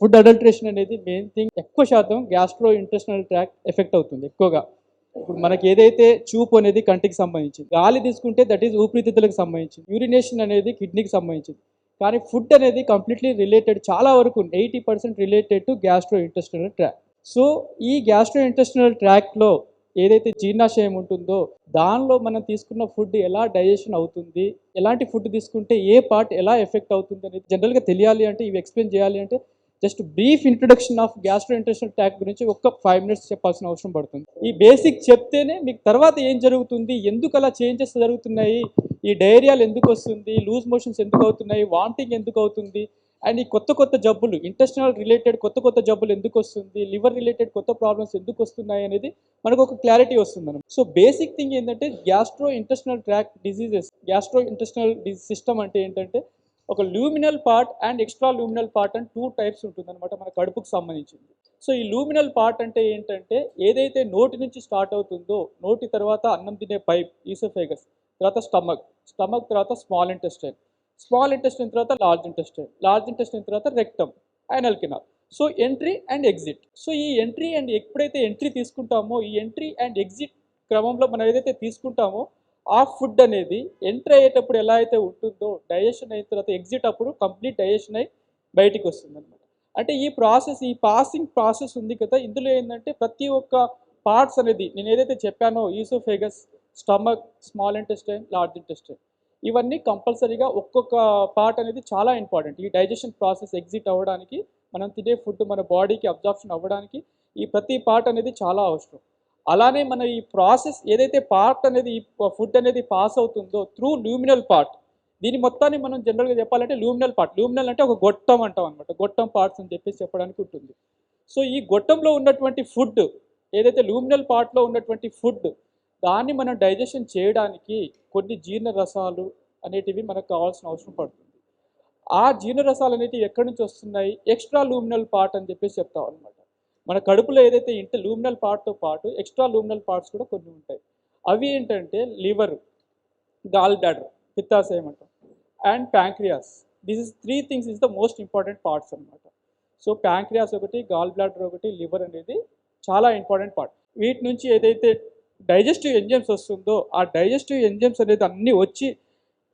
Food adulteration అనేది main thing. ఎక్కువ శాతం గ్యాస్ట్రో ఇంటెస్టినల్ ట్రాక్ ఎఫెక్ట్ అవుతుంది ఎక్కువగా. ఇప్పుడు మనకి ఏదైతే చూపు అనేది కంటికి సంబంధించింది గాలి తీసుకుంటే దట్ ఈస్ ఊపిరితిత్తులకు సంబంధించింది యూరినేషన్ అనేది కిడ్నీకి సంబంధించింది. కానీ ఫుడ్ అనేది కంప్లీట్లీ రిలేటెడ్ చాలా వరకు eighty percent related to gastro intestinal tract so ఈ గ్యాస్ట్రో ఇంటెస్టినల్ ట్రాక్లో ఏదైతే జీర్ణాశయం ఉంటుందో దానిలో మనం తీసుకున్న ఫుడ్ ఎలా డైజెషన్ అవుతుంది ఎలాంటి ఫుడ్ తీసుకుంటే ఏ పార్ట్ ఎలా ఎఫెక్ట్ అవుతుంది అనేది జనరల్గా తెలియాలి అంటే ఇవి ఎక్స్ప్లెయిన్ చేయాలి అంటే just brief introduction of gastro intestinal tract గురించి ఒక్క ఫైవ్ మినిట్స్ చెప్పాల్సిన అవసరం పడుతుంది. ఈ బేసిక్ చెప్తేనే మీకు తర్వాత ఏం జరుగుతుంది ఎందుకు అలా చేంజెస్ జరుగుతున్నాయి ఈ డైరియాలు ఎందుకు వస్తుంది లూజ్ మోషన్స్ ఎందుకు అవుతున్నాయి వాంటింగ్ ఎందుకు అవుతుంది అండ్ ఈ కొత్త కొత్త జబ్బులు ఇంటెస్టినల్ రిలేటెడ్ కొత్త కొత్త జబ్బులు ఎందుకు వస్తుంది లివర్ రిలేటెడ్ కొత్త ప్రాబ్లమ్స్ ఎందుకు వస్తున్నాయి అనేది మనకు ఒక క్లారిటీ వస్తుంది సో బేసిక్ థింగ్ ఏంటంటే gastro intestinal tract diseases gastro intestinal system అంటే ఏంటంటే ఒక luminal part and extra luminal part and two types ఉంటుంది అనమాట మన కడుపుకు సంబంధించింది. సో ఈ లూమినల్ పార్ట్ అంటే ఏంటంటే ఏదైతే నోటి నుంచి స్టార్ట్ అవుతుందో నోటి తర్వాత అన్నం తినే పైప్ ఈసోఫేగస్ తర్వాత స్టమక్ స్టమక్ తర్వాత స్మాల్ ఇంటెస్టైన్ స్మాల్ ఇంటెస్టైన్ తర్వాత లార్జ్ ఇంటెస్టైన్ లార్జ్ ఇంటెస్టైన్ తర్వాత rectum anal canal so entry and exit so ఈ ఎంట్రీ అండ్ ఎప్పుడైతే ఎంట్రీ తీసుకుంటామో ఈ ఎంట్రీ అండ్ ఎగ్జిట్ క్రమంలో మనం ఏదైతే తీసుకుంటామో ఆ ఫుడ్ అనేది ఎంటర్ అయ్యేటప్పుడు ఎలా అయితే ఉంటుందో డైజెషన్ అయిన తర్వాత ఎగ్జిట్ అప్పుడు కంప్లీట్ డైజెషన్ అయి బయటికి వస్తుంది అనమాట అంటే ఈ ప్రాసెస్ ఈ పాసింగ్ ప్రాసెస్ ఉంది కదా ఇందులో ఏంటంటే ప్రతి ఒక్క పార్ట్స్ అనేది నేను ఏదైతే చెప్పానో oesophagus stomach small intestine large intestine ఇవన్నీ కంపల్సరీగా ఒక్కొక్క పార్ట్ అనేది చాలా ఇంపార్టెంట్. ఈ డైజెషన్ ప్రాసెస్ ఎగ్జిట్ అవ్వడానికి మనం తినే ఫుడ్ మన బాడీకి అబ్జార్ప్షన్ అవ్వడానికి ఈ ప్రతి పార్ట్ అనేది చాలా అవసరం. అలానే మన ఈ ప్రాసెస్ ఏదైతే పార్ట్ అనేది ఫుడ్ అనేది పాస్ అవుతుందో త్రూ లూమినల్ పార్ట్ దీని మొత్తాన్ని మనం జనరల్గా చెప్పాలంటే లూమినల్ పార్ట్. లూమినల్ అంటే ఒక గొట్టం అంటాం అనమాట గొట్టం పార్ట్స్ అని చెప్పేసి చెప్పడానికి ఉంటుంది. సో ఈ గొట్టంలో ఉన్నటువంటి ఫుడ్ ఏదైతే లూమినల్ పార్ట్లో ఉన్నటువంటి ఫుడ్ దాన్ని మనం డైజెషన్ చేయడానికి కొన్ని జీర్ణ రసాలు అనేటివి మనకు కావాల్సిన అవసరం పడుతుంది. ఆ జీర్ణ రసాలు అనేటివి ఎక్కడి నుంచి వస్తున్నాయి? ఎక్స్ట్రా లూమినల్ పార్ట్ అని చెప్పేసి చెప్తాం అనమాట మన కడుపులో ఏదైతే ఇంట లూమినల్ పార్ట్తో పాటు ఎక్స్ట్రా లూమినల్ పార్ట్స్ కూడా కొన్ని ఉంటాయి. అవి ఏంటంటే లివర్ గాల్ బ్లాడర్ పిత్తాశయం అంటాం. And pancreas this is three things is the most important parts అనమాట సో ప్యాంక్రియాస్ ఒకటి గాల్ బ్లాడర్ ఒకటి లివర్ అనేది చాలా ఇంపార్టెంట్ పార్ట్ వీటి నుంచి ఏదైతే డైజెస్టివ్ ఎంజైమ్స్ వస్తుందో ఆ డైజెస్టివ్ ఎంజైమ్స్ అనేది అన్నీ వచ్చి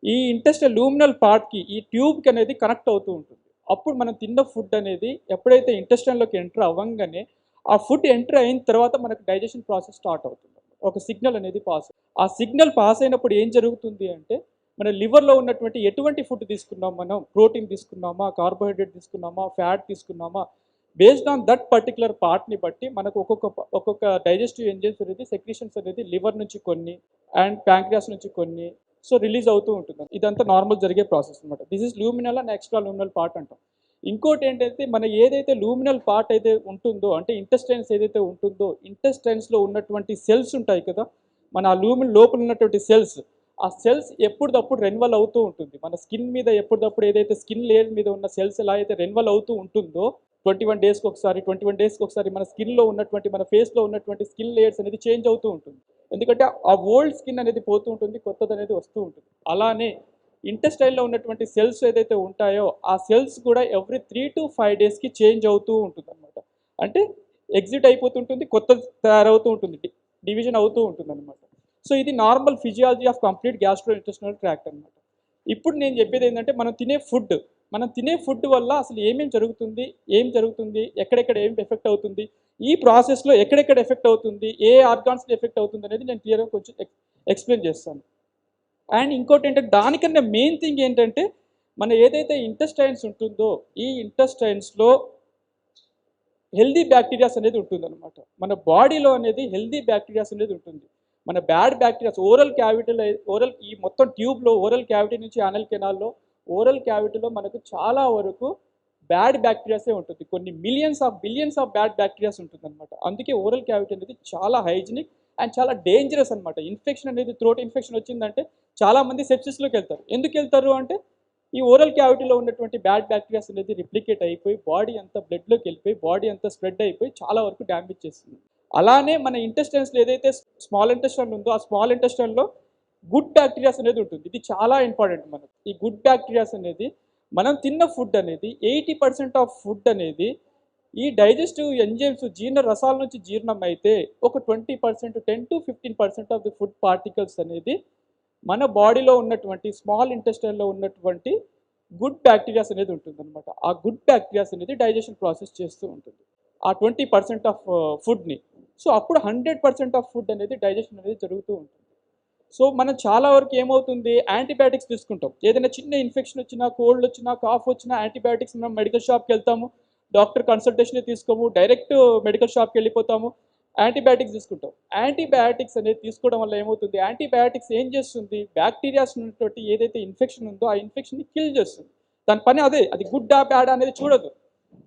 ఈ ఇంటెస్ట్ లూమినల్ పార్ట్కి ఈ ట్యూబ్కి అనేది కనెక్ట్ అవుతూ ఉంటుంది. అప్పుడు మనం తిన్న ఫుడ్ అనేది ఎప్పుడైతే ఇంటెస్టైన్లోకి ఎంటర్ అవ్వగానే ఆ ఫుడ్ ఎంటర్ అయిన తర్వాత మనకు డైజెషన్ ప్రాసెస్ స్టార్ట్ అవుతుంది. ఒక సిగ్నల్ అనేది పాస్ ఆ సిగ్నల్ పాస్ అయినప్పుడు ఏం జరుగుతుంది అంటే మన లివర్లో ఉన్నటువంటి ఎటువంటి ఫుడ్ తీసుకున్నాం మనం? ప్రోటీన్ తీసుకున్నామా? కార్బోహైడ్రేట్ తీసుకున్నామా? ఫ్యాట్ తీసుకున్నామా? బేస్డ్ ఆన్ దట్ పర్టికులర్ పార్ట్ని బట్టి మనకు ఒక్కొక్క ఒక్కొక్క డైజెస్టివ్ ఎంజైమ్స్ అనేది సెక్రీషన్స్ అనేది లివర్ నుంచి కొన్ని అండ్ ప్యాంక్రియాస్ నుంచి కొన్ని సో రిలీజ్ అవుతూ ఉంటుంది ఇదంతా నార్మల్ జరిగే ప్రాసెస్ అనమాట this is luminal and extra luminal part అంటాం. ఇంకోటి ఏంటంటే మన ఏదైతే లూమినల్ పార్ట్ అయితే ఉంటుందో అంటే ఇంటెస్టైన్స్ ఏదైతే ఉంటుందో ఇంటెస్టైన్స్లో ఉన్నటువంటి సెల్స్ ఉంటాయి కదా మన ఆ లూమిన్ లోపల ఉన్నటువంటి సెల్స్ ఆ సెల్స్ ఎప్పుడప్పుడు రెన్వల్ అవుతూ ఉంటుంది. మన స్కిన్ మీద ఎప్పుడప్పుడు ఏదైతే స్కిన్ లేయర్ మీద ఉన్న సెల్స్ ఎలా అయితే రెన్వల్ అవుతూ ఉంటుందో ట్వంటీ వన్ డేస్కి ఒకసారి ట్వంటీ వన్ డేస్కి ఒకసారి మన స్కిన్లో ఉన్నటువంటి మన ఫేస్లో ఉన్నటువంటి స్కిన్ లేయర్స్ అనేది చేంజ్ అవుతూ ఉంటుంది. ఎందుకంటే ఆ ఓల్డ్ స్కిన్ అనేది పోతూ ఉంటుంది కొత్తది అనేది వస్తూ ఉంటుంది. అలానే ఇంటెస్టైన్లో ఉన్నటువంటి సెల్స్ ఏదైతే ఉంటాయో ఆ సెల్స్ కూడా ఎవ్రీ త్రీ టు ఫైవ్ డేస్కి చేంజ్ అవుతూ ఉంటుంది అనమాట అంటే ఎగ్జిట్ అయిపోతుంటుంది కొత్త తయారవుతూ ఉంటుంది డివిజన్ అవుతూ ఉంటుంది అనమాట సో ఇది normal physiology of complete gastro intestinal tract అనమాట ఇప్పుడు నేను చెప్పేది ఏంటంటే మనం తినే ఫుడ్ మనం తినే ఫుడ్ వల్ల అసలు ఏమేమి జరుగుతుంది ఏం జరుగుతుంది ఎక్కడెక్కడ ఏం ఎఫెక్ట్ అవుతుంది ఈ ప్రాసెస్లో ఎక్కడెక్కడ ఎఫెక్ట్ అవుతుంది ఏ ఆర్గాన్స్ ఎఫెక్ట్ అవుతుంది అనేది నేను క్లియర్గా కొంచెం ఎక్స్ప్లెయిన్ చేస్తాను. అండ్ ఇంకోటి ఏంటంటే దానికన్నా మెయిన్ థింగ్ ఏంటంటే మన ఏదైతే ఇంటెస్టైన్స్ ఉంటుందో ఈ ఇంటెస్టైన్స్లో హెల్దీ బ్యాక్టీరియాస్ అనేది ఉంటుంది అనమాట మన బాడీలో అనేది హెల్దీ బ్యాక్టీరియాస్ అనేది ఉంటుంది. మన బ్యాడ్ బ్యాక్టీరియాస్ ఓరల్ క్యావిటీలో ఓరల్ ఈ మొత్తం ట్యూబ్లో ఓరల్ క్యావిటీ నుంచి అనల్ కెనాల్లో ఓరల్ క్యావిటీలో మనకు చాలా వరకు బ్యాడ్ బ్యాక్టీరియాసే ఉంటుంది. కొన్ని millions of billions of bad bacterias ఉంటుంది అనమాట అందుకే ఓరల్ క్యావిటీ అనేది చాలా హైజీనిక్ అండ్ చాలా డేంజరస్ అనమాట ఇన్ఫెక్షన్ అనేది థ్రోట్ ఇన్ఫెక్షన్ వచ్చిందంటే చాలామంది సెప్సిస్లోకి వెళ్తారు. ఎందుకు వెళ్తారు అంటే ఈ ఓరల్ క్యావిటీలో ఉన్నటువంటి బ్యాడ్ బ్యాక్టీరియాస్ అనేది రిప్లికేట్ అయిపోయి బాడీ అంతా బ్లడ్లోకి వెళ్ళిపోయి బాడీ అంతా స్ప్రెడ్ అయిపోయి చాలా వరకు డ్యామేజ్ చేస్తుంది. అలానే మన ఇంటెస్టైన్స్లో ఏదైతే స్మాల్ ఇంటెస్టైన్ ఉందో ఆ స్మాల్ ఇంటెస్టైన్లో గుడ్ బ్యాక్టీరియాస్ అనేది ఉంటుంది. ఇది చాలా ఇంపార్టెంట్ మనకు. ఈ గుడ్ బ్యాక్టీరియాస్ అనేది మనం తిన్న ఫుడ్ అనేది ఎయిటీ పర్సెంట్ ఆఫ్ ఫుడ్ అనేది ఈ డైజెస్టివ్ ఎంజైమ్స్ జీర్ణ రసాల నుంచి జీర్ణం అయితే ఒక twenty percent ten to fifteen percent of the food particles అనేది మన బాడీలో ఉన్నటువంటి స్మాల్ ఇంటెస్టైన్లో ఉన్నటువంటి గుడ్ బ్యాక్టీరియాస్ అనేది ఉంటుందన్నమాట. ఆ గుడ్ బ్యాక్టీరియాస్ అనేది డైజెషన్ ప్రాసెస్ చేస్తూ ఉంటుంది. ఆ ట్వంటీ పర్సెంట్ ఆఫ్ ఫుడ్ని uh, సో అప్పుడు హండ్రెడ్ పర్సెంట్ ఆఫ్ ఫుడ్ అనేది డైజెషన్ అనేది జరుగుతూ ఉంటుంది. సో మనం చాలా వరకు ఏమవుతుంది? యాంటీబయాటిక్స్ తీసుకుంటాం. ఏదైనా చిన్న ఇన్ఫెక్షన్ వచ్చినా కోల్డ్ వచ్చినా కాఫ్ వచ్చినా యాంటీబయాటిక్స్ మనం మెడికల్ షాప్కి వెళ్తాము. డాక్టర్ కన్సల్టేషన్ తీసుకోము. డైరెక్ట్ మెడికల్ షాప్కి వెళ్ళిపోతాము. యాంటీబయాటిక్స్ తీసుకుంటాం. యాంటీబయాటిక్స్ అనేది తీసుకోవడం వల్ల ఏమవుతుంది? యాంటీబయాటిక్స్ ఏం చేస్తుంది? బ్యాక్టీరియాస్ ఉన్నటువంటి ఏదైతే ఇన్ఫెక్షన్ ఉందో ఆ ఇన్ఫెక్షన్ని కిల్ చేస్తుంది. దాని పని అదే. అది గుడ్డా బ్యాడ్ అనేది చూడదు.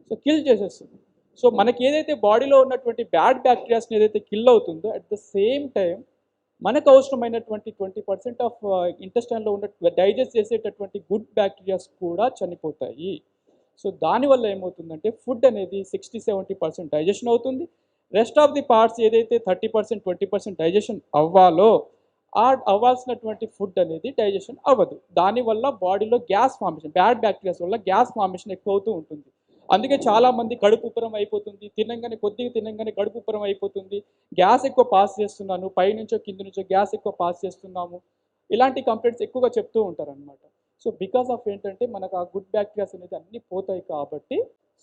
సో కిల్ చేసేస్తుంది. సో మనకి ఏదైతే బాడీలో ఉన్నటువంటి బ్యాడ్ బ్యాక్టీరియాస్ని ఏదైతే కిల్ అవుతుందో అట్ ద సేమ్ టైం మనకు అవసరమైనటువంటి ట్వంటీ పర్సెంట్ ఆఫ్ ఇంటెస్టైన్లో ఉన్న డైజెస్ట్ చేసేటటువంటి గుడ్ బ్యాక్టీరియాస్ కూడా చనిపోతాయి. సో దానివల్ల ఏమవుతుందంటే ఫుడ్ అనేది సిక్స్టీ సెవెంటీ పర్సెంట్ డైజెషన్ అవుతుంది. రెస్ట్ ఆఫ్ ది పార్ట్స్ ఏదైతే thirty percent twenty percent digestion అవ్వాలో ఆ అవ్వాల్సినటువంటి ఫుడ్ అనేది డైజెషన్ అవ్వదు. దానివల్ల బాడీలో గ్యాస్ ఫార్మేషన్ బ్యాడ్ బ్యాక్టీరియాస్ వల్ల గ్యాస్ ఫార్మేషన్ ఎక్కువ అవుతూ ఉంటుంది. అందుకే చాలా మంది కడుపు ఉబ్బరం అయిపోతుంది. తినంగానే కొద్దిగా తినంగానే కడుపు ఉబ్బరం అయిపోతుంది. గ్యాస్ ఎక్కువ పాస్ చేస్తున్నాను పైనుంచో కింద నుంచో గ్యాస్ ఎక్కువ పాస్ చేస్తున్నాము. ఇలాంటి కంప్లైంట్స్ ఎక్కువగా చెప్తూ ఉంటారనమాట సో బికాస్ ఆఫ్ ఏంటంటే మనకు ఆ గుడ్ బ్యాక్టీరియాస్ అనేది అన్నీ పోతాయి కాబట్టి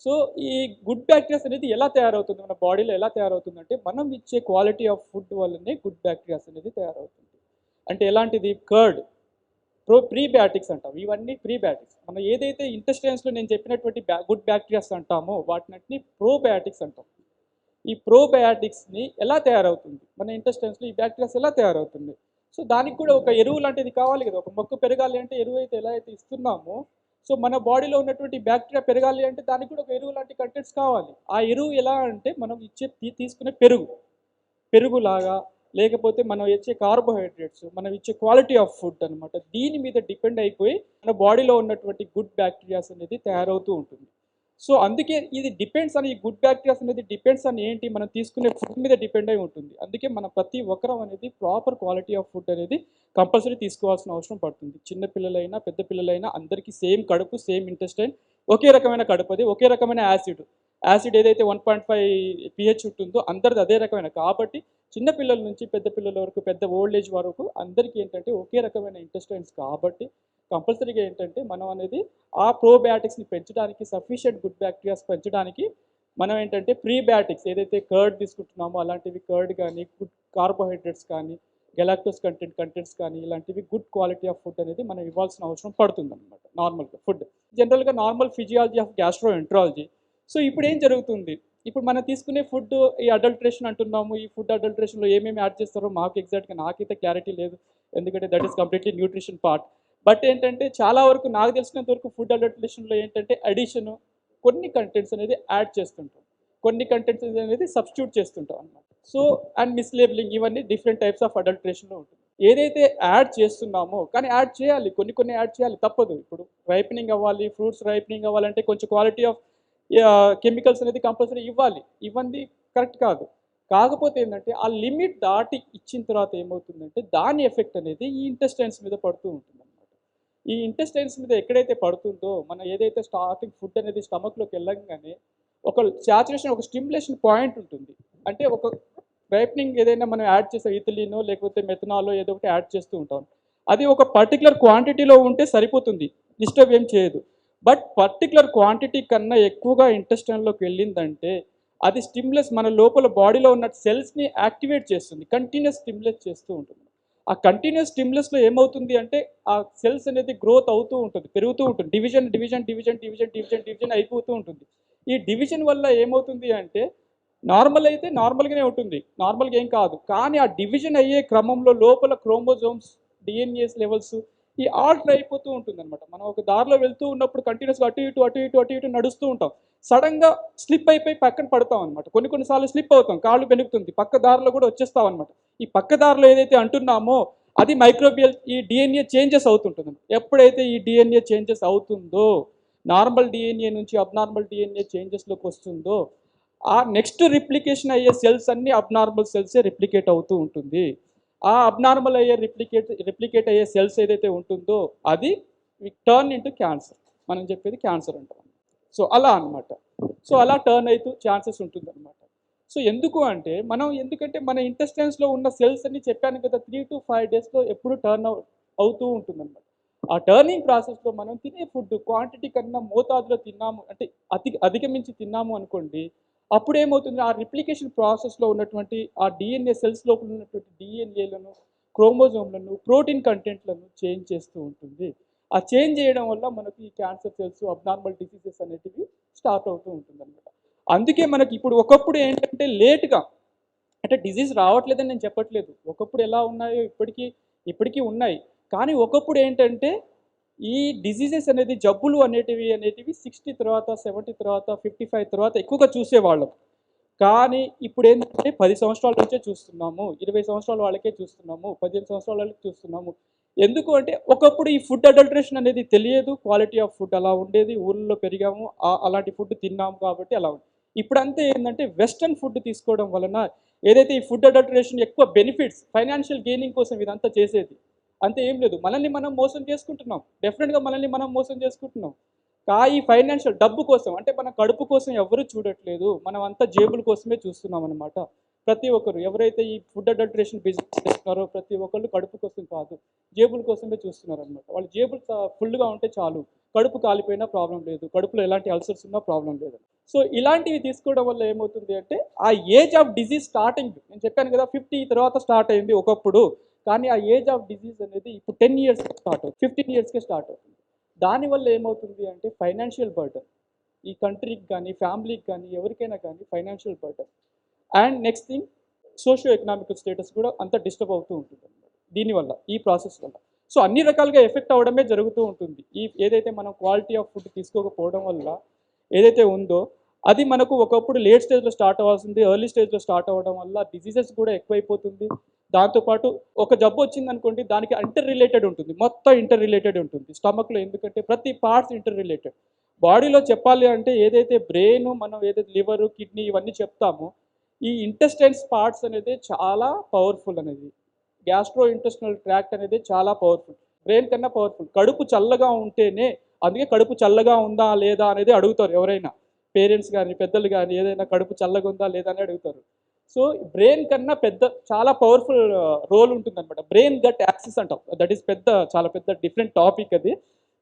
సో ఈ గుడ్ బ్యాక్టీరియాస్ అనేది ఎలా తయారవుతుంది? మన బాడీలో ఎలా తయారవుతుంది అంటే మనం ఇచ్చే క్వాలిటీ ఆఫ్ ఫుడ్ వల్లనే గుడ్ బ్యాక్టీరియాస్ అనేది తయారవుతుంది. అంటే ఎలాంటిది? కర్డ్. ప్రో ప్రీబయాటిక్స్ అంటాం. ఇవన్నీ ప్రీబయాటిక్స్ మనం ఏదైతే ఇంటెస్టైన్స్లో నేను చెప్పినటువంటి బ్యా గుడ్ బ్యాక్టీరియాస్ అంటామో వాటిని ప్రోబయాటిక్స్ అంటాం. ఈ ప్రోబయాటిక్స్ని ఎలా తయారవుతుంది? మన ఇంటెస్టైన్స్లో ఈ బ్యాక్టీరియాస్ ఎలా తయారవుతుంది? సో దానికి కూడా ఒక ఎరువు లాంటిది కావాలి కదా. ఒక మొక్క పెరగాలి అంటే ఎరువు అయితే ఎలా అయితే ఇస్తున్నామో సో మన బాడీలో ఉన్నటువంటి బ్యాక్టీరియా పెరగాలి అంటే దానికి కూడా ఒక ఎరువు లాంటి కంటెంట్స్ కావాలి. ఆ ఎరువు ఎలా అంటే మనం ఇచ్చే తీసుకునే పెరుగు. పెరుగులాగా లేకపోతే మనం ఇచ్చే కార్బోహైడ్రేట్స్ మనం ఇచ్చే క్వాలిటీ ఆఫ్ ఫుడ్ అనమాట దీని మీద డిపెండ్ అయిపోయి మన బాడీలో ఉన్నటువంటి గుడ్ బ్యాక్టీరియాస్ అనేది తయారవుతూ ఉంటుంది. సో అందుకే ఇది డిపెండ్స్ అని ఈ గుడ్ బ్యాక్టీరియాస్ అనేది డిపెండ్స్ అని ఏంటి? మనం తీసుకునే ఫుడ్ మీద డిపెండ్ అయి ఉంటుంది. అందుకే మన ప్రతి ఒక్కరం అనేది ప్రాపర్ క్వాలిటీ ఆఫ్ ఫుడ్ అనేది కంపల్సరీ తీసుకోవాల్సిన అవసరం పడుతుంది. చిన్న పిల్లలైనా పెద్ద పిల్లలైనా అందరికీ సేమ్ కడుపు సేమ్ ఇంటెస్టైన్ ఒకే రకమైన కడుపు అది ఒకే రకమైన యాసిడ్ యాసిడ్ ఏదైతే వన్ పాయింట్ ఫైవ్ పిహెచ్ ఉంటుందో అందరిది అదే రకమైన. కాబట్టి చిన్న పిల్లల నుంచి పెద్ద పిల్లల వరకు పెద్ద ఓల్డ్ ఏజ్ వరకు అందరికీ ఏంటంటే ఒకే రకమైన ఇంటెస్టైన్స్ కాబట్టి కంపల్సరీగా ఏంటంటే మనం అనేది ఆ ప్రోబయాటిక్స్ని పెంచడానికి సఫిషియంట్ గుడ్ బ్యాక్టీరియాస్ పెంచడానికి మనం ఏంటంటే ప్రీబయాటిక్స్ ఏదైతే కర్డ్ తీసుకుంటున్నామో అలాంటివి కర్డ్ కానీ గుడ్ కార్బోహైడ్రేట్స్ కానీ గెలాక్టోస్ కంటెంట్ కంటెంట్స్ కానీ ఇలాంటివి గుడ్ క్వాలిటీ ఆఫ్ ఫుడ్ అనేది మనం ఇవ్వాల్సిన అవసరం పడుతుంది అనమాట నార్మల్గా ఫుడ్ జనరల్గా normal physiology of gastroenterology so ఇప్పుడు ఏం జరుగుతుంది? ఇప్పుడు మనం తీసుకునే ఫుడ్ ఈ అడల్ట్రేషన్ అంటున్నాము ఈ ఫుడ్ అడల్ట్రేషన్లో ఏమేమి యాడ్ చేస్తారో మాకు ఎగ్జాక్ట్గా నాకైతే క్లారిటీ లేదు. ఎందుకంటే that is completely nutrition part but ఏంటంటే చాలా వరకు నాకు తెలిసినంత వరకు ఫుడ్ అడల్ట్రేషన్లో ఏంటంటే అడిషన్ కొన్ని కంటెంట్స్ అనేది యాడ్ చేస్తుంటాం. కొన్ని కంటెంట్స్ అనేది సబ్స్టిట్యూట్ చేస్తుంటాం అనమాట సో అండ్ మిస్లేబులింగ్ ఇవన్నీ డిఫరెంట్ టైప్స్ ఆఫ్ అడల్ట్రేషన్లో ఉంటుంది. ఏదైతే యాడ్ చేస్తున్నామో కానీ యాడ్ చేయాలి కొన్ని కొన్ని యాడ్ చేయాలి తప్పదు. ఇప్పుడు రైపనింగ్ అవ్వాలి ఫ్రూట్స్ రైపనింగ్ అవ్వాలంటే కొంచెం క్వాలిటీ ఆఫ్ కెమికల్స్ అనేది కంపల్సరీ ఇవ్వాలి. ఇవ్వండి కరెక్ట్ కాదు. కాకపోతే ఏంటంటే ఆ లిమిట్ దాటి ఇచ్చిన తర్వాత ఏమవుతుందంటే దాని ఎఫెక్ట్ అనేది ఈ ఇంటెస్టైన్స్ మీద పడుతూ ఉంటుంది అనమాట ఈ ఇంటెస్టైన్స్ మీద ఎక్కడైతే పడుతుందో మన ఏదైతే స్టార్టింగ్ ఫుడ్ అనేది స్టమక్లోకి వెళ్ళంగానే ఒక శాచురేషన్ ఒక స్టిమ్యులేషన్ పాయింట్ ఉంటుంది. అంటే ఒక రైపనింగ్ ఏదైనా మనం యాడ్ చేసే ఇథిలీనో లేకపోతే మెథనాలో ఏదో ఒకటి యాడ్ చేస్తూ ఉంటాం. అది ఒక పర్టికులర్ క్వాంటిటీలో ఉంటే సరిపోతుంది. డిస్టర్బ్ ఏం చేయదు. బట్ పర్టికులర్ క్వాంటిటీ కన్నా ఎక్కువగా ఇంటెస్టైన్లోకి వెళ్ళిందంటే అది స్టిమ్యులస్ మన లోపల బాడీలో ఉన్న సెల్స్ని యాక్టివేట్ చేస్తుంది. కంటిన్యూస్ స్టిమ్లెస్ చేస్తూ ఉంటుంది. ఆ కంటిన్యూస్ స్టిమ్యులస్లో ఏమవుతుంది అంటే ఆ సెల్స్ అనేది గ్రోత్ అవుతూ ఉంటుంది పెరుగుతూ ఉంటుంది. Division division division division division division అయిపోతూ ఉంటుంది. ఈ డివిజన్ వల్ల ఏమవుతుంది అంటే నార్మల్ అయితే నార్మల్గానే ఉంటుంది. నార్మల్గా ఏం కాదు. కానీ ఆ డివిజన్ అయ్యే క్రమంలో లోపల క్రోమోజోమ్స్ డిఎన్ఏస్ లెవెల్స్ ఈ ఆల్టర్ అయిపోతూ ఉంటుంది అనమాట మనం ఒక దారిలో వెళ్తూ ఉన్నప్పుడు కంటిన్యూస్గా అటు ఇటు అటు ఇటు అటు ఇటు నడుస్తూ ఉంటాం. సడన్గా స్లిప్ అయిపోయి పక్కన పడతాం అనమాట కొన్ని కొన్నిసార్లు స్లిప్ అవుతాం కాళ్ళు పెరుగుతుంది పక్క దారిలో కూడా వచ్చేస్తాం అనమాట ఈ పక్క దారిలో ఏదైతే అంటున్నామో అది మైక్రోబియల్ ఈ డిఎన్ఏ చేంజెస్ అవుతుంటుంది. ఎప్పుడైతే ఈ డిఎన్ఏ చేంజెస్ అవుతుందో నార్మల్ డిఎన్ఏ నుంచి అబ్నార్మల్ డిఎన్ఏ చేంజెస్లోకి వస్తుందో ఆ నెక్స్ట్ రిప్లికేషన్ అయ్యే సెల్స్ అన్ని అబ్నార్మల్ సెల్సే రిప్లికేట్ అవుతూ ఉంటుంది. ఆ అబ్నార్మల్ అయ్యే రిప్లికేట్ రిప్లికేట్ అయ్యే సెల్స్ ఏదైతే ఉంటుందో అది టర్న్ ఇంటూ క్యాన్సర్ మనం చెప్పేది క్యాన్సర్ అంటాం. సో అలా అన్నమాట. సో అలా టర్న్ అవుతూ ఛాన్సెస్ ఉంటుంది అనమాట సో ఎందుకు అంటే మనం ఎందుకంటే మన ఇంటెస్టెన్స్లో ఉన్న సెల్స్ అన్ని చెప్పాను కదా త్రీ టు ఫైవ్ డేస్లో ఎప్పుడు టర్న్ అవుతూ ఉంటుందన్నమాట. ఆ టర్నింగ్ ప్రాసెస్లో మనం తినే ఫుడ్ క్వాంటిటీ కన్నా మోతాదులో తిన్నాము అంటే అతి అధిగమించి తిన్నాము అనుకోండి అప్పుడు ఏమవుతుంది ఆ రిప్లికేషన్ ప్రాసెస్లో ఉన్నటువంటి ఆ డిఎన్ఏ సెల్స్ లోపల ఉన్నటువంటి డిఎన్ఏలను క్రోమోజోమ్లను ప్రోటీన్ కంటెంట్లను చేంజ్ చేస్తూ ఉంటుంది. ఆ చేంజ్ చేయడం వల్ల మనకి ఈ క్యాన్సర్ సెల్స్ అబ్నార్మల్ డిసీజెస్ అనేటివి స్టార్ట్ అవుతూ ఉంటుంది అనమాట అందుకే మనకి ఇప్పుడు ఒకప్పుడు ఏంటంటే లేట్గా అంటే డిజీజ్ రావట్లేదని నేను చెప్పట్లేదు. ఒకప్పుడు ఎలా ఉన్నాయో ఇప్పటికీ ఇప్పటికీ ఉన్నాయి. కానీ ఒకప్పుడు ఏంటంటే ఈ డిసీజెస్ అనేది జబ్బులు అనేటివి అనేటివి సిక్స్టీ తర్వాత సెవెంటీ తర్వాత ఫిఫ్టీ ఫైవ్ తర్వాత ఎక్కువగా చూసేవాళ్ళం. కానీ ఇప్పుడు ఏంటంటే పది సంవత్సరాల నుంచే చూస్తున్నాము ఇరవై సంవత్సరాల వాళ్ళకే చూస్తున్నాము పదిహేను సంవత్సరాల వాళ్ళకి చూస్తున్నాము. ఎందుకు అంటే ఒకప్పుడు ఈ ఫుడ్ అడల్ట్రేషన్ అనేది తెలియదు క్వాలిటీ ఆఫ్ ఫుడ్ అలా ఉండేది ఊళ్ళో పెరిగాము అలాంటి ఫుడ్ తిన్నాము కాబట్టి అలా ఉంది. ఇప్పుడంతా ఏంటంటే వెస్ట్రన్ ఫుడ్ తీసుకోవడం వలన ఏదైతే ఈ ఫుడ్ అడల్ట్రేషన్ ఎక్కువ బెనిఫిట్స్ ఫైనాన్షియల్ గెయినింగ్ కోసం ఇదంతా చేసేది అంతే ఏం లేదు. మనల్ని మనం మోసం చేసుకుంటున్నాం. డెఫినెట్గా మనల్ని మనం మోసం చేసుకుంటున్నాం. కా ఈ ఫైనాన్షియల్ డబ్బు కోసం అంటే మన కడుపు కోసం ఎవరు చూడట్లేదు. మనం అంతా జేబుల కోసమే చూస్తున్నాం అనమాట ప్రతి ఒక్కరు ఎవరైతే ఈ ఫుడ్ అడల్ట్రేషన్ బిజినెస్ చేస్తున్నారో ప్రతి ఒక్కళ్ళు కడుపు కోసం కాదు జేబుల కోసమే చూస్తున్నారు అనమాట వాళ్ళు జేబులు ఫుల్గా ఉంటే చాలు. కడుపు కాలిపోయినా ప్రాబ్లం లేదు. కడుపులో ఎలాంటి అల్సర్స్ ఉన్నా ప్రాబ్లం లేదు. సో ఇలాంటివి తీసుకోవడం వల్ల ఏమవుతుంది అంటే ఆ ఏజ్ ఆఫ్ డిజీజ్ స్టార్టింగ్ నేను చెప్పాను కదా ఫిఫ్టీ తర్వాత స్టార్ట్ అయింది ఒకప్పుడు. కానీ ఆ ఏజ్ ఆఫ్ డిజీజ్ అనేది ఇప్పుడు టెన్ ఇయర్స్ స్టార్ట్ అవుతుంది ఫిఫ్టీన్ ఇయర్స్కే స్టార్ట్ అవుతుంది. దానివల్ల ఏమవుతుంది అంటే ఫైనాన్షియల్ బర్డన్. ఈ కంట్రీకి కానీ ఫ్యామిలీకి కానీ ఎవరికైనా కానీ financial burden. And next thing socio economical status కూడా అంత డిస్టర్బ్ అవుతూ ఉంటుంది అనమాట దీనివల్ల ఈ ప్రాసెస్ వల్ల. సో అన్ని రకాలుగా ఎఫెక్ట్ అవ్వడమే జరుగుతూ ఉంటుంది. ఈ ఏదైతే మనం క్వాలిటీ ఆఫ్ ఫుడ్ తీసుకోకపోవడం వల్ల ఏదైతే ఉందో అది మనకు ఒకప్పుడు లేట్ స్టేజ్లో స్టార్ట్ అవ్వాల్సింది ఎర్లీ స్టేజ్లో స్టార్ట్ అవ్వడం వల్ల డిసీజెస్ కూడా ఎక్కువైపోతుంది. దాంతోపాటు ఒక జబ్బు వచ్చింది అనుకోండి దానికి ఇంటర్ రిలేటెడ్ ఉంటుంది. మొత్తం ఇంటర్ రిలేటెడ్ ఉంటుంది స్టమక్లో ఎందుకంటే ప్రతి పార్ట్స్ ఇంటర్ రిలేటెడ్ బాడీలో చెప్పాలి అంటే ఏదైతే బ్రెయిన్ మనం ఏదైతే లివర్ కిడ్నీ ఇవన్నీ చెప్తామో ఈ ఇంటెస్టైన్స్ పార్ట్స్ అనేది చాలా పవర్ఫుల్ అనేది. గ్యాస్ట్రో ఇంటెస్టినల్ ట్రాక్ట్ అనేది చాలా పవర్ఫుల్ బ్రెయిన్ కన్నా పవర్ఫుల్ కడుపు చల్లగా ఉంటేనే అందుకే కడుపు చల్లగా ఉందా లేదా అనేది అడుగుతారు ఎవరైనా. పేరెంట్స్ కానీ పెద్దలు కానీ ఏదైనా కడుపు చల్లగా ఉందా లేదా అని అడుగుతారు. సో బ్రెయిన్ కన్నా పెద్ద చాలా పవర్ఫుల్ రోల్ ఉంటుందన్నమాట. బ్రెయిన్ గట్ యాక్సిస్ అంటాం. దట్ ఈస్ పెద్ద చాలా పెద్ద డిఫరెంట్ టాపిక్ అది.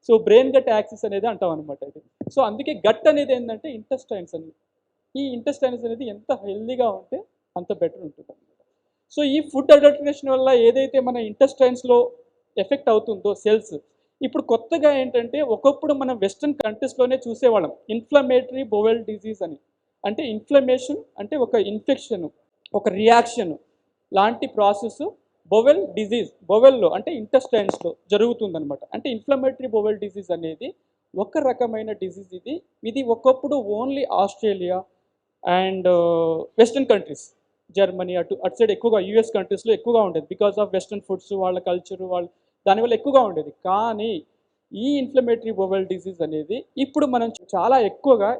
సో బ్రెయిన్ గట్ యాక్సిస్ అనేది అంటాం అనమాట ఇది. సో అందుకే గట్ అనేది ఏంటంటే ఇంటెస్టైన్స్ అని. ఈ ఇంటెస్టైన్స్ అనేది ఎంత హెల్దీగా ఉంటే అంత బెటర్ ఉంటుంది అనమాట సో ఈ ఫుడ్ అడల్టరేషన్ వల్ల ఏదైతే మన ఇంటెస్టైన్స్లో ఎఫెక్ట్ అవుతుందో సెల్స్ ఇప్పుడు కొత్తగా ఏంటంటే ఒకప్పుడు మనం వెస్ట్రన్ కంట్రీస్లోనే చూసేవాళ్ళం. ఇన్ఫ్లమేటరీ బోవెల్ డిజీజ్ అని. అంటే ఇన్ఫ్లమేషన్ అంటే ఒక ఇన్ఫెక్షన్ ఒక రియాక్షన్ లాంటి ప్రాసెస్ బొవెల్ డిజీజ్ బొవెల్లో అంటే ఇంటెస్టైన్స్లో జరుగుతుందనమాట అంటే ఇన్ఫ్లమేటరీ బొవెల్ డిజీజ్ అనేది ఒక రకమైన డిజీజ్ ఇది. ఇది ఒకప్పుడు only Australia and western countries Germany అటు అటు సైడ్ ఎక్కువగా యూఎస్ కంట్రీస్లో ఎక్కువగా ఉండేది. బికాస్ ఆఫ్ వెస్ట్రన్ ఫుడ్స్ వాళ్ళ కల్చర్ వాళ్ళ దానివల్ల ఎక్కువగా ఉండేది. కానీ ఈ ఇన్ఫ్లమేటరీ బొవెల్ డిజీజ్ అనేది ఇప్పుడు మనం చాలా ఎక్కువగా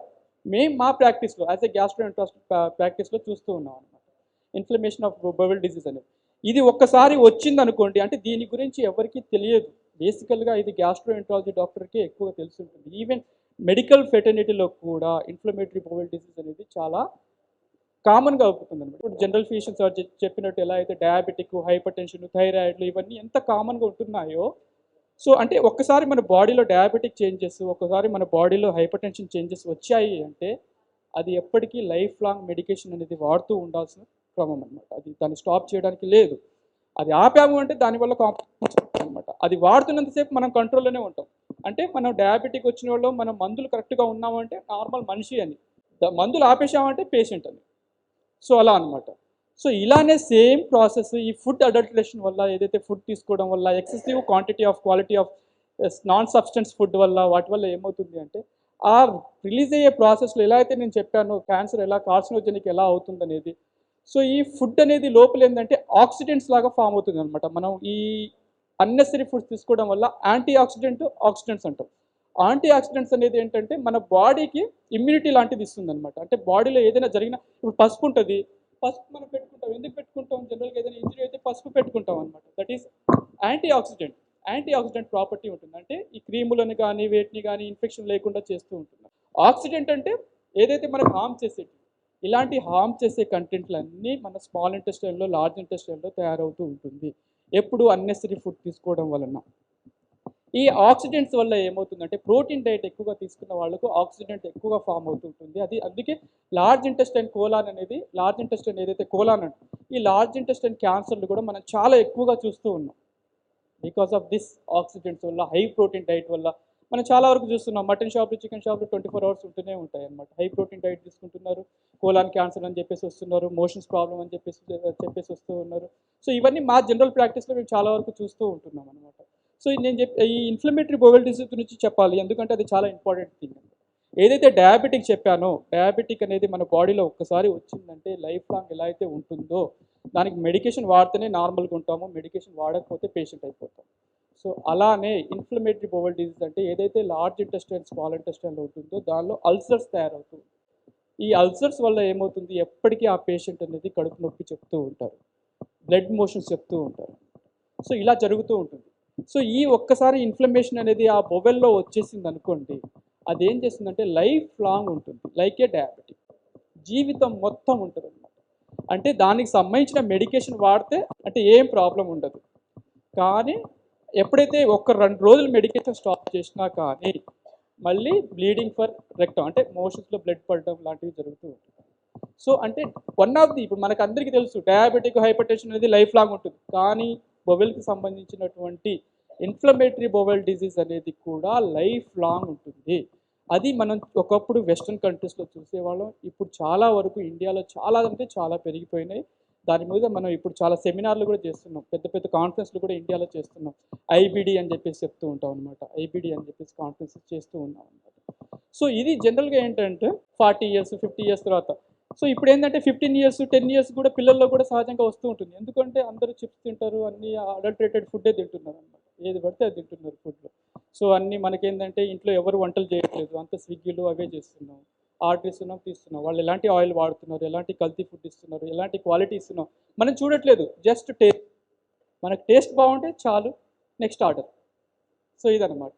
మేము మా ప్రాక్టీస్లో యాజ్ ఎ గ్యాస్ట్రో ప్రాక్టీస్లో చూస్తూ ఉన్నాం అనమాట ఇన్ఫ్లమేషన్ ఆఫ్ బొవెల్ డిజీజ్ అనేది. ఇది ఒక్కసారి వచ్చింది అనుకోండి అంటే దీని గురించి ఎవరికీ తెలియదు. బేసికల్గా ఇది గ్యాస్ట్రో ఇంట్రాలజీ డాక్టర్కే ఎక్కువ తెలిసి ఉంటుంది. ఈవెన్ మెడికల్ ఫెటర్నిటీలో కూడా ఇన్ఫ్లమేటరీ బొవెల్ డిసీజ్ అనేది చాలా కామన్గా అవుతుంది అనమాట ఇప్పుడు జనరల్ ఫిజిషియన్స్ చెప్పినట్టు ఎలా అయితే డయాబెటిక్ హైపర్ టెన్షన్ థైరాయిడ్లు ఇవన్నీ ఎంత కామన్గా ఉంటున్నాయో సో అంటే ఒక్కసారి మన బాడీలో డయాబెటిక్ చేంజెస్ ఒక్కసారి మన బాడీలో హైపర్ టెన్షన్ చేంజెస్ వచ్చాయి అంటే అది ఎప్పటికీ లైఫ్ లాంగ్ మెడికేషన్ అనేది వాడుతూ ఉండాల్సిన క్రమం అనమాట అది దాన్ని స్టాప్ చేయడానికి లేదు. అది ఆపాము అంటే దానివల్ల కాంప్లికేషన్ అనమాట అది వాడుతున్నంతసేపు మనం కంట్రోల్లోనే ఉంటాం. అంటే మనం డయాబెటిక్ వచ్చిన వాళ్ళు మనం మందులు కరెక్ట్గా ఉన్నామంటే నార్మల్ మనిషి అని. మందులు ఆపేసామంటే పేషెంట్ అని. సో అలా అన్నమాట. సో ఇలానే సేమ్ ప్రాసెస్ ఈ ఫుడ్ అడల్టరేషన్ వల్ల ఏదైతే ఫుడ్ తీసుకోవడం వల్ల excessive quantity of quality of non substance food వల్ల వాటి వల్ల ఏమవుతుంది అంటే ఆ రిలీజ్ అయ్యే ప్రాసెస్లో ఎలా అయితే నేను చెప్పాను క్యాన్సర్ ఎలా కార్సినోజెనిక్ ఎలా అవుతుంది అనేది సో ఈ ఫుడ్ అనేది లోపల ఏంటంటే ఆక్సిడెంట్స్ లాగా ఫామ్ అవుతుంది అనమాట మనం ఈ అన్నెసరీ ఫుడ్స్ తీసుకోవడం వల్ల యాంటీ ఆక్సిడెంట్ ఆక్సిడెంట్స్ అంటాం. యాంటీ ఆక్సిడెంట్స్ అనేది ఏంటంటే మన బాడీకి ఇమ్యూనిటీ లాంటిది ఇస్తుంది అనమాట అంటే బాడీలో ఏదైనా జరిగిన ఇప్పుడు పసుపు ఉంటుంది పసుపు మనం పెట్టుకుంటాం. ఎందుకు పెట్టుకుంటాం? జనరల్గా ఏదైనా ఇంజరీ అయితే పసుపు పెట్టుకుంటాం అనమాట that is antioxidant antioxidant property ఉంటుంది. అంటే ఈ క్రీములను కానీ వేటిని కానీ ఇన్ఫెక్షన్ లేకుండా చేస్తూ ఉంటుంది. ఆక్సిడెంట్ అంటే ఏదైతే మనకు హామ్ చేసేటి ఇలాంటి హామ్ చేసే కంటెంట్లన్నీ మన స్మాల్ ఇంటెస్టైన్లో లార్జ్ ఇంటెస్టైన్లో తయారవుతూ ఉంటుంది. ఎప్పుడు అన్నెసరీ ఫుడ్ తీసుకోవడం వలన. ఈ ఆక్సిడెంట్స్ వల్ల ఏమవుతుందంటే ప్రోటీన్ డైట్ ఎక్కువగా తీసుకున్న వాళ్ళకు ఆక్సిడెంట్ ఎక్కువగా ఫామ్ అవుతుంటుంది. అది అందుకే లార్జ్ ఇంటెస్టైన్ కోలాన్ అనేది లార్జ్ ఇంటెస్టైన్ ఏదైతే కోలాన్ అంటే ఈ లార్జ్ ఇంటెస్టైన్ క్యాన్సర్లు కూడా మనం చాలా ఎక్కువగా చూస్తూ ఉన్నాం. బికాస్ ఆఫ్ దిస్ ఆక్సిడెంట్స్ వల్ల హై ప్రోటీన్ డైట్ వల్ల మనం చాలా వరకు చూస్తున్నాం. మటన్ షాప్లు చికెన్ షాప్లు ట్వంటీ ఫోర్ అవర్స్ ఉంటూనే ఉంటాయి అన్నమాట. హై ప్రోటీన్ డైట్ తీసుకుంటున్నారు కోలాన్ క్యాన్సర్ అని చెప్పేసి వస్తున్నారు మోషన్స్ ప్రాబ్లం అని చెప్పేసి చెప్పేసి వస్తూ ఉన్నారు. సో ఇవన్నీ మా జనరల్ ప్రాక్టీస్లో మేము చాలా వరకు చూస్తూ ఉంటున్నాం అనమాట సో నేను చెప్పి ఈ ఇన్ఫ్లమేటరీ బోవెల్ డిసీజ్ గురించి చెప్పాలి. ఎందుకంటే అది చాలా ఇంపార్టెంట్ థింగ్ ఏదైతే డయాబెటిక్ చెప్పానో డయాబెటిక్ అనేది మన బాడీలో ఒక్కసారి వచ్చిందంటే లైఫ్ లాంగ్ ఎలా అయితే ఉంటుందో దానికి మెడికేషన్ వాడితేనే నార్మల్గా ఉంటాము మెడికేషన్ వాడకపోతే పేషెంట్ అయిపోతాం. సో అలానే ఇన్ఫ్లమేటరీ బోవెల్ డిసీజ్ అంటే ఏదైతే లార్జ్ ఇంటెస్టైన్ స్మాల్ ఇంటెస్టైన్లో ఉంటుందో దానిలో అల్సర్స్ తయారవుతుంది ఈ అల్సర్స్ వల్ల ఏమవుతుంది? ఎప్పటికీ ఆ పేషెంట్ అనేది కడుపు నొప్పి చెప్తూ ఉంటారు. బ్లడ్ మోషన్స్ చెప్తూ ఉంటారు. సో ఇలా జరుగుతూ ఉంటుంది. సో ఈ ఒక్కసారి ఇన్ఫ్లమేషన్ అనేది ఆ బొవెల్లో వచ్చేసింది అనుకోండి అదేం చేస్తుందంటే లైఫ్ లాంగ్ ఉంటుంది లైక్ ఏ డయాబెటిక్ జీవితం మొత్తం ఉంటుంది అనమాట అంటే దానికి సంబంధించిన మెడికేషన్ వాడితే అంటే ఏం ప్రాబ్లం ఉండదు. కానీ ఎప్పుడైతే ఒక రెండు రోజులు మెడికేషన్ స్టాప్ చేసినా కానీ మళ్ళీ బ్లీడింగ్ ఫర్ రెక్టం అంటే మోషన్స్లో బ్లడ్ పడడం లాంటివి జరుగుతూ ఉంటుంది సో అంటే వన్ ఆఫ్ ది ఇప్పుడు మనకు అందరికీ తెలుసు డయాబెటిక్ హైపర్ అనేది లైఫ్ లాంగ్ ఉంటుంది. కానీ బొవెల్కి సంబంధించినటువంటి ఇన్ఫ్లమేటరీ బొవెల్ డిజీజ్ అనేది కూడా లైఫ్ లాంగ్ ఉంటుంది. అది మనం ఒకప్పుడు వెస్ట్రన్ కంట్రీస్లో చూసేవాళ్ళం. ఇప్పుడు చాలా వరకు ఇండియాలో చాలా అంటే చాలా పెరిగిపోయినాయి. దాని మీద మనం ఇప్పుడు చాలా సెమినార్లు కూడా చేస్తున్నాం. పెద్ద పెద్ద కాన్ఫరెన్స్లు కూడా ఇండియాలో చేస్తున్నాం. ఐబిడి అని చెప్పేసి చెప్తూ ఉంటాం అనమాట ఐబిడి అని చెప్పేసి కాన్ఫరెన్స్ చేస్తూ ఉన్నాం అనమాట సో ఇది జనరల్గా ఏంటంటే ఫార్టీ ఇయర్స్ ఫిఫ్టీ ఇయర్స్ తర్వాత సో ఇప్పుడు ఏంటంటే ఫిఫ్టీన్ ఇయర్స్ టెన్ ఇయర్స్ కూడా పిల్లల్లో కూడా సహజంగా వస్తూ ఉంటుంది. ఎందుకంటే అందరూ చిప్స్ తింటారు అన్ని అడల్ట్రేటెడ్ ఫుడ్డే తింటున్నారు అనమాట ఏది పడితే అది తింటున్నారు ఫుడ్లో సో అన్నీ మనకేంటంటే ఇంట్లో ఎవరు వంటలు చేయట్లేదు. అంత స్విగ్గీలు అవే చేస్తున్నాం. ఆర్డర్ ఇస్తున్నాం తీస్తున్నాం. వాళ్ళు ఎలాంటి ఆయిల్ వాడుతున్నారు ఎలాంటి కల్తీ ఫుడ్ ఇస్తున్నారు ఎలాంటి క్వాలిటీ ఇస్తున్నాం మనం చూడట్లేదు. Just taste. మనకు టేస్ట్ బాగుంటే చాలు నెక్స్ట్ ఆర్డర్. సో ఇదనమాట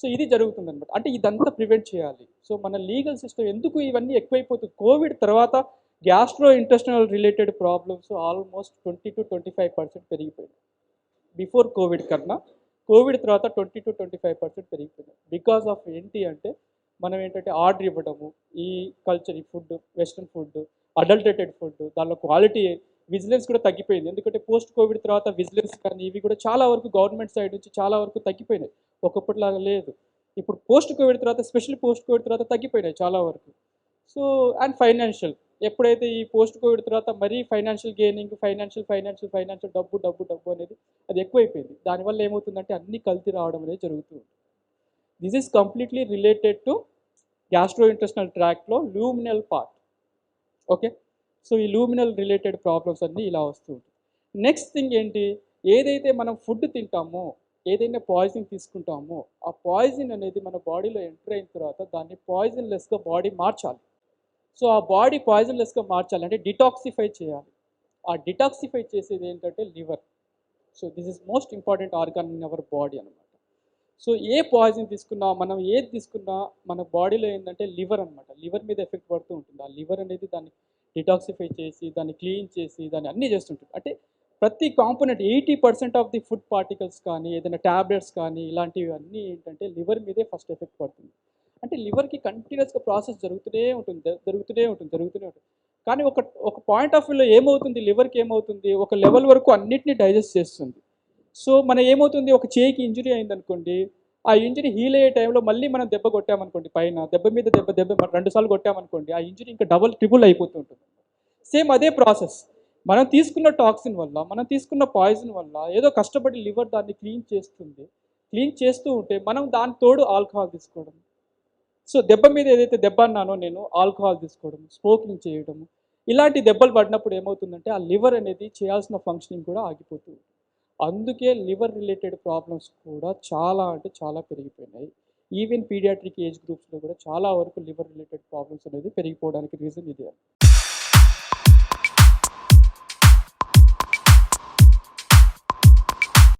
సో ఇది జరుగుతుంది అనమాట అంటే ఇదంతా ప్రివెంట్ చేయాలి. సో మన లీగల్ సిస్టమ్ ఎందుకు ఇవన్నీ ఎక్కువైపోతుంది కోవిడ్ తర్వాత gastro intestinal related problems almost twenty to twenty five percent పెరిగిపోయింది బిఫోర్ కోవిడ్ కన్నా కోవిడ్ తర్వాత twenty to twenty five percent పెరిగిపోయింది బికాస్ ఆఫ్ ఏంటి అంటే మనం ఏంటంటే ఆర్డర్ ఇవ్వడము ఈ కల్చర్ ఈ food western food adulterated food దానిలో క్వాలిటీ విజిలెన్స్ కూడా తగ్గిపోయింది. ఎందుకంటే పోస్ట్ కోవిడ్ తర్వాత విజిలెన్స్ కానీ ఇవి కూడా చాలా వరకు గవర్నమెంట్ సైడ్ నుంచి చాలా వరకు తగ్గిపోయినాయి. ఒకప్పటిలాగా లేదు. ఇప్పుడు పోస్ట్ కోవిడ్ తర్వాత స్పెషల్ పోస్ట్ కోవిడ్ తర్వాత తగ్గిపోయినాయి చాలా వరకు. So and financial. ఎప్పుడైతే ఈ పోస్ట్ కోవిడ్ తర్వాత మరీ financial gaining financial financial financial డబ్బు డబ్బు డబ్బు అనేది అది ఎక్కువైపోయింది. దానివల్ల ఏమవుతుందంటే అన్ని కల్తీ రావడం అనేది జరుగుతుంది this is completely related to gastro intestinal ట్రాక్లో లూమినల్ పార్ట్ ఓకే సో ఈ లూమినల్ రిలేటెడ్ ప్రాబ్లమ్స్ అన్నీ ఇలా వస్తూ ఉంటాయి. నెక్స్ట్ థింగ్ ఏంటి? ఏదైతే మనం ఫుడ్ తింటామో ఏదైనా పాయిజన్ తీసుకుంటామో ఆ పాయిజన్ అనేది మన బాడీలో ఎంటర్ అయిన తర్వాత దాన్ని పాయిజన్లెస్గా బాడీ మార్చాలి. సో ఆ బాడీ పాయిజన్లెస్గా మార్చాలి అంటే డిటాక్సిఫై చేయాలి. ఆ డిటాక్సిఫై చేసేది ఏంటంటే liver. So this is most important organ in our body అనమాట సో ఏ పాయిజన్ తీసుకున్నా మనం ఏది తీసుకున్నా మన బాడీలో ఏంటంటే లివర్ అనమాట లివర్ మీద ఎఫెక్ట్ పడుతూ ఉంటుంది. ఆ లివర్ అనేది దాన్ని డిటాక్సిఫై చేసి దాన్ని క్లీన్ చేసి దాన్ని అన్నీ చేస్తుంటుంది అంటే ప్రతి component eighty percent of the food particles కానీ ఏదైనా ట్యాబ్లెట్స్ కానీ ఇలాంటివి అన్నీ ఏంటంటే లివర్ మీదే ఫస్ట్ ఎఫెక్ట్ పడుతుంది. అంటే లివర్కి కంటిన్యూస్గా ప్రాసెస్ జరుగుతూనే ఉంటుంది జరుగుతూనే ఉంటుంది జరుగుతూనే ఉంటుంది. కానీ ఒక ఒక పాయింట్ ఆఫ్ వ్యూలో ఏమవుతుంది లివర్కి ఏమవుతుంది ఒక లెవెల్ వరకు అన్నిటినీ డైజెస్ట్ చేస్తుంది. సో మన ఏమవుతుంది ఒక చేయికి ఇంజురీ అయిందనుకోండి ఆ ఇంజరీ హీల్ అయ్యే టైంలో మళ్ళీ మనం దెబ్బ కొట్టామనుకోండి పైన దెబ్బ మీద దెబ్బ దెబ్బ మనం రెండు సార్లు కొట్టామనుకోండి ఆ ఇంజరీ ఇంకా డబుల్ ట్రిపుల్ అయిపోతూ ఉంటుంది. సేమ్ అదే ప్రాసెస్. మనం తీసుకున్న టాక్సిన్ వల్ల మనం తీసుకున్న పాయిజన్ వల్ల ఏదో కష్టపడి లివర్ దాన్ని క్లీన్ చేస్తుంది క్లీన్ చేస్తూ ఉంటే మనం దాని తోడు ఆల్కహాల్ తీసుకోవడం. సో దెబ్బ మీద ఏదైతే దెబ్బ అన్నానో నేను ఆల్కహాల్ తీసుకోవడం స్మోకింగ్ చేయడం ఇలాంటి దెబ్బలు పడినప్పుడు ఏమవుతుందంటే ఆ లివర్ అనేది చేయాల్సిన ఫంక్షనింగ్ కూడా ఆగిపోతుంది అందుకే లివర్ రిలేటెడ్ ప్రాబ్లమ్స్ కూడా చాలా అంటే చాలా పెరిగిపోయినాయి. ఈవెన్ పీడియాట్రిక్ ఏజ్ గ్రూప్స్లో కూడా చాలా వరకు లివర్ రిలేటెడ్ ప్రాబ్లమ్స్ అనేది పెరిగిపోవడానికి రీజన్ ఇదే